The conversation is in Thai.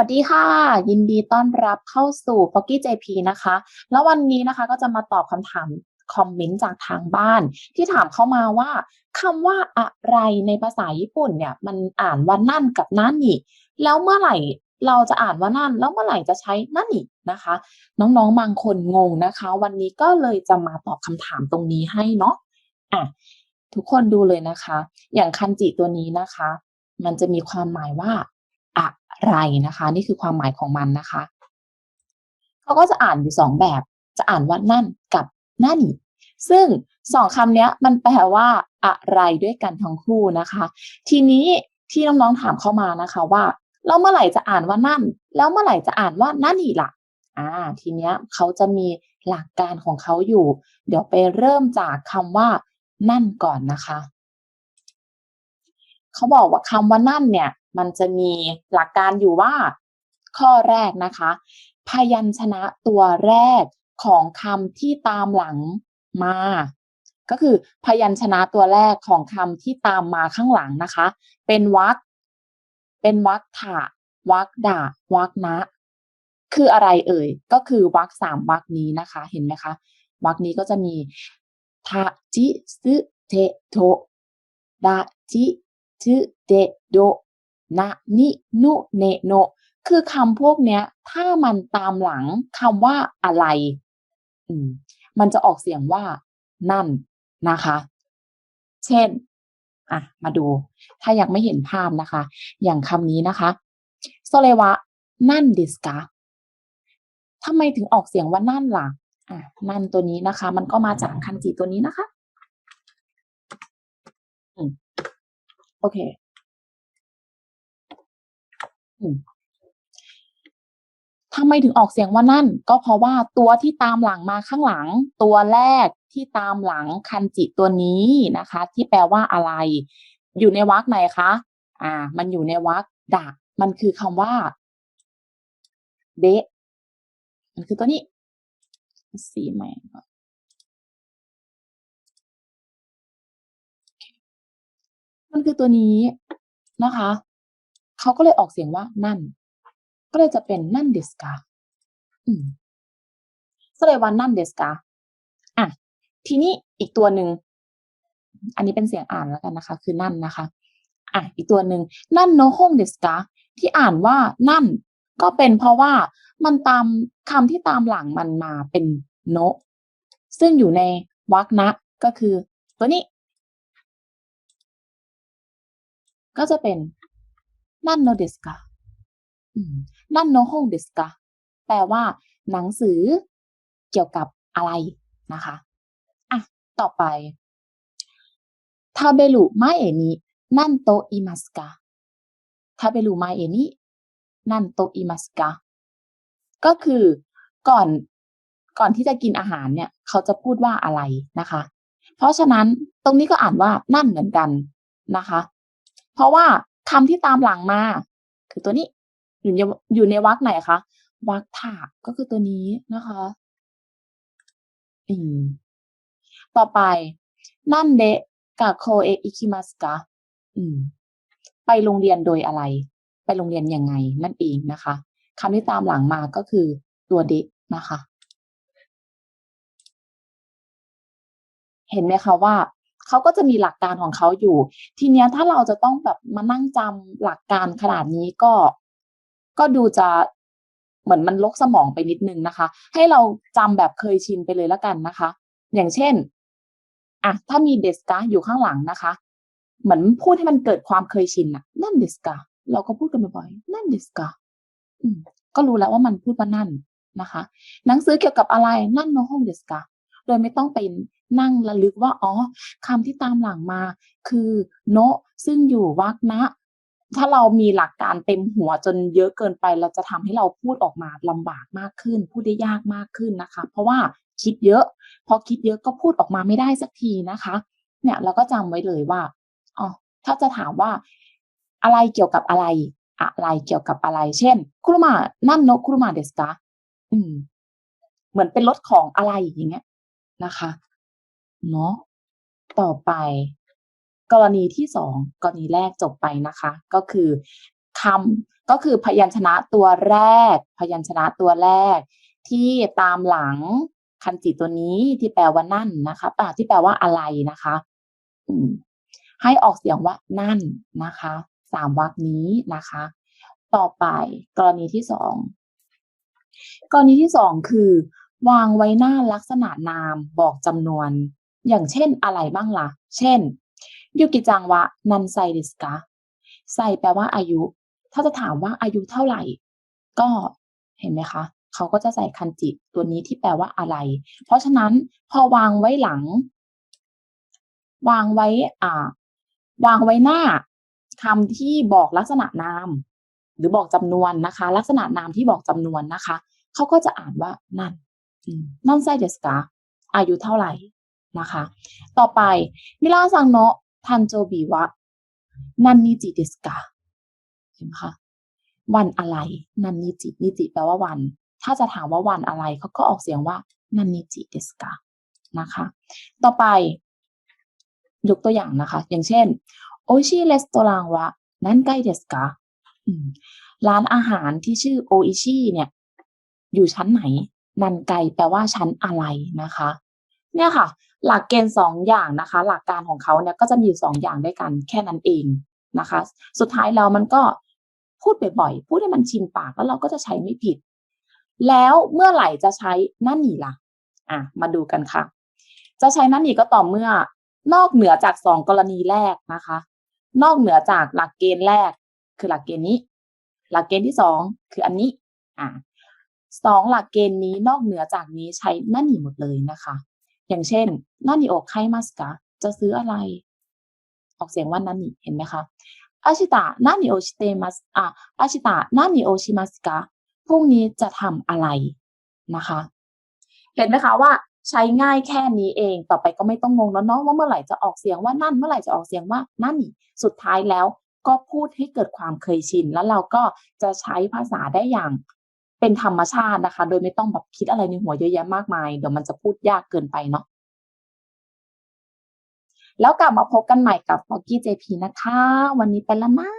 วัสดีค่ะ ยินดีต้อนรับเข้าสู่ f o g g y JP นะคะ แล้ววันนี้นะคะก็จะมาตอบคำถามคอมเมนต์จากทางบ้าน ที่ถามเข้ามาว่าคำว่าอะไรในภาษาญี่ปุ่นเนี่ย มันอ่านว่านั่นกับนั่นนี่แล้วเมื่อไหร่เราจะอ่านว่านั่น แล้วเมื่อไหร่จะใช้นั่นอีกนะคะ น้องๆบางคนงงนะคะ วันนี้ก็เลยจะมาตอบคำถามตรงนี้ให้เนาะอะทุกคนดูเลยนะคะ อย่างคันจิตัวนี้นะคะ มันจะมีความหมายว่า อะไรนะคะ นี่คือความหมายของมันนะคะเขาก็จะอ่านอยู่สองแบบ จะอ่านว่านั่นกับนั่นซึ่งสองคำนี้มันแปลว่าอะไรด้วยกันทั้งคู่นะคะ ทีนี้ที่น้องๆถามเข้ามานะคะว่าแล้วเมื่อไหร่จะอ่านว่านั่น แล้วเมื่อไหร่จะอ่านว่านั่นอีกล่ะอ่า ทีเนี้ยเขาจะมีหลักการของเขาอยู่ เดี๋ยวไปเริ่มจากคำว่า นั่นก่อนนะคะ เขาบอกว่าคำว่านั่นเนี่ย มันจะมีหลักการอยู่ว่า ข้อแรกนะคะ พยัญชนะตัวแรกของคำที่ตามหลังมา ก็คือพยัญชนะตัวแรกของคำที่ตามมาข้างหลังนะคะ เป็นวรรคเป็นวรรคถะวรรคดาวรรคนะ คืออะไรเอ่ย ก็คือวรรคสามวรรคนี้นะคะ เห็นไหมคะวรรคนี้ก็จะมีทะจิซึเทโทดาจิจึเดโด นะนินุเนโน คือคำพวกเนี้ย ถ้ามันตามหลังคำว่าอะไร อืม มันจะออกเสียงว่า นั่นนะคะ เช่น อะ มาดู ถ้ายังไม่เห็นภาพนะคะ อย่างคำนี้นะคะโซเลวะ นั่นดิสกาทำไมถึงออกเสียงว่านั่นล่ะ อะ นั่นตัวนี้นะคะ มันก็มาจากคันจิตัวนี้นะคะอืมโอเค ทำไมถึงออกเสียงว่านั่น ก็เพราะว่าตัวที่ตามหลังมาข้างหลัง ตัวแรกที่ตามหลังคันจิตัวนี้นะคะ ที่แปลว่าอะไร อยู่ในวรรคไหนคะ อ่า มันอยู่ในวรรคดัก มันคือคำว่าเดะมันคือตัวนี้ สีใหม่มันคือตัวนี้นะคะ เขาก็เลยออกเสียงว่านั่น ก็เลยจะเป็นนั่นเดสกาอืมก็เลยว่านั่นเดสกาอะทีนี้อีกตัวหนึ่งอันนี้เป็นเสียงอ่านแล้วกันนะคะ คือนั่นนะคะ อะอีกตัวหนึ่งนั่นโนฮงเดสกาที่อ่านว่านั่น ก็เป็นเพราะว่ามันตามคำที่ตามหลังมันมาเป็นโนซึ่งอยู่ในวรรคนะก็คือตัวนี้ ก็จะเป็น นั่นโนเดสกานั่นโนฮงเดสกาแปลว่า หนังสือเกี่ยวกับอะไรนะคะอะต่อไปทาเบลุมาเอนินั่นโตอิมัสกาทาเบลุมาเอนินั่นโตอิมัสกาก็คือก่อนก่อนที่จะกินอาหารเนี่ย เขาจะพูดว่าอะไรนะคะ เพราะฉะนั้นตรงนี้ก็อ่านว่านั่นเหมือนกันนะคะ เพราะว่า คำที่ตามหลังมา คือตัวนี้อยู่ในอยู่ในวรรคไหนคะวรรคถากก็คือตัวนี้นะคะอืมต่อไปนั่นเดะกะโคเออิคิมัสกะอืม ไปโรงเรียนโดยอะไร ไปโรงเรียนยังไง นั่นเองนะคะคำที่ตามหลังมาก็คือตัวเดะนะคะ เห็นไหมคะว่า เขาก็จะมีหลักการของเขาอยู่ ทีเนี้ยถ้าเราจะต้องแบบมานั่งจำหลักการขนาดนี้ก็ ก็ดูจะเหมือนมันลกสมองไปนิดนึงนะคะ ให้เราจำแบบเคยชินไปเลยแล้วกันนะคะ อย่างเช่นอะถ้ามีเดสกาอยู่ข้างหลังนะคะ เหมือนพูดให้มันเกิดความเคยชินอะนั่นเดสกาเราก็พูดกันบ่อยๆนั่นเดสกาก็รู้แล้วว่ามันพูดว่านั่นนะคะ หนังสือเกี่ยวกับอะไรนั่นโนฮงเดสกาโดยไม่ต้องไปนั่ นั่งระลึกว่าอ๋อคำที่ตามหลังมา คือโนะซึ่งอยู่วักนะถ้าเรามีหลักการเต็มหัวจนเยอะเกินไป เราจะทำให้เราพูดออกมาลำบากมากขึ้น พูดได้ยากมากขึ้นนะคะ เพราะว่าคิดเยอะ พอคิดเยอะก็พูดออกมาไม่ได้สักทีนะคะ เนี่ยเราก็จำไว้เลยว่าอ๋อถ้าจะถามว่าอะไรเกี่ยวกับอะไร อะไรเกี่ยวกับอะไร เช่นคุรุมานั่นโนคุรุมาเดสกาอืม เหมือนเป็นรถของอะไรอย่างเงี้ยนะคะ เนาะต่อไป กรณีที่สองกรณีแรกจบไปนะคะ ก็คือคำก็คือพยัญชนะตัวแรก พยัญชนะตัวแรก ที่ตามหลังคันจิตัวนี้ที่แปลว่านั่นนะคะอ่าที่แปลว่าอะไรนะคะให้ออกเสียงว่านั่นนะคะสามวรรคนี้นะคะ ต่อไปกรณีที่สองกรณีที่สองคือ วางไว้หน้าลักษณะนามบอกจำนวน อย่างเช่นอะไรบ้างละ่ะ เช่นยูกิจังวะนันไซดิสกะไซแปลว่าอายุ ถ้าจะถามว่าอายุเท่าไหร่ ก็เห็นไหมคะ เขาก็จะใส่คันจิตัวนี้ที่แปลว่าอะไร เพราะฉะนั้นพอวางไว้หลัง วางไว้ อ่า วางไว้หน้าคำที่บอกลักษณะนาม หรือบอกจำนวนนะคะ ลักษณะนามที่บอกจำนวนนะคะ เขาก็จะอ่านว่านั่นนั่นไซเดสกาอายุเท่าไหร่ะคะ ต่อไปมิลาสังเนะทันโจบีวะนันนิจิเดสกาเห็นไหมคะวันอะไรนันนิจินิจิแปลว่าวัน ถ้าจะถามว่าวันอะไรเขาก็ออกเสียงว่านันนิจิเดสกานะคะ ต่อไป ยกตัวอย่างนะคะ อย่างเช่นโอชิเรสโตรางวะนั่นใกล้เดสการ้านอาหารที่ชื่อโออิชิเนี่ย อยู่ชั้นไหน นันไกแปลว่าชั้นอะไรนะคะ เนี่ยค่ะ หลักเกณฑ์สองอย่างนะคะ หลักการของเขาเนี่ยก็จะมีอยู่สองอย่างด้วยกันแค่นั้นเองนะคะ สุดท้ายแล้วมันก็พูดบ่อยๆพูดให้มันชินปากแล้วเราก็จะใช้ไม่ผิด แล้วเมื่อไหร่จะใช้นั่นหนีล่ะ อะ มาดูกันค่ะ จะใช้นั่นหนีก็ต่อเมื่อนอกเหนือจากสองกรณีแรกนะคะ นอกเหนือจากหลักเกณฑ์แรก คือหลักเกณฑ์นี้ หลักเกณฑ์ที่สองคืออันนี้ อ่าสองหลักเกณฑ์นี้นอกเหนือจากนี้ใช้นั่นหนีหมดเลยนะคะ อย่างเช่นนั่นนี่โอไคมัสกะจะซื้ออะไร ออกเสียงว่านั่นนี่เห็นไหมคะอาชิตะนั่นนี่โอชิเตมัสอะอาชิตะนั่นนี่โอชิมัสกะพรุ่งนี้จะทำอะไรนะคะ เห็นไหมคะว่าใช้ง่ายแค่นี้เองต่อไปก็ไม่ต้องงงแล้วเนาะว่าเมื่อไหร่จะออกเสียงว่านั่นเมื่อไหร่จะออกเสียงว่านั่นนี่สุดท้ายแล้วก็พูดให้เกิดความเคยชิน แล้วเราก็จะใช้ภาษาได้อย่าง เป็นธรรมชาตินะคะ โดยไม่ต้องแบบคิดอะไรในหัวเยอะแยะมากมาย เดี๋ยวมันจะพูดยากเกินไปเนาะแล้วกลับมาพบกันใหม่กับ f o g g y JP นะคะ วันนี้ไปแล้วนะ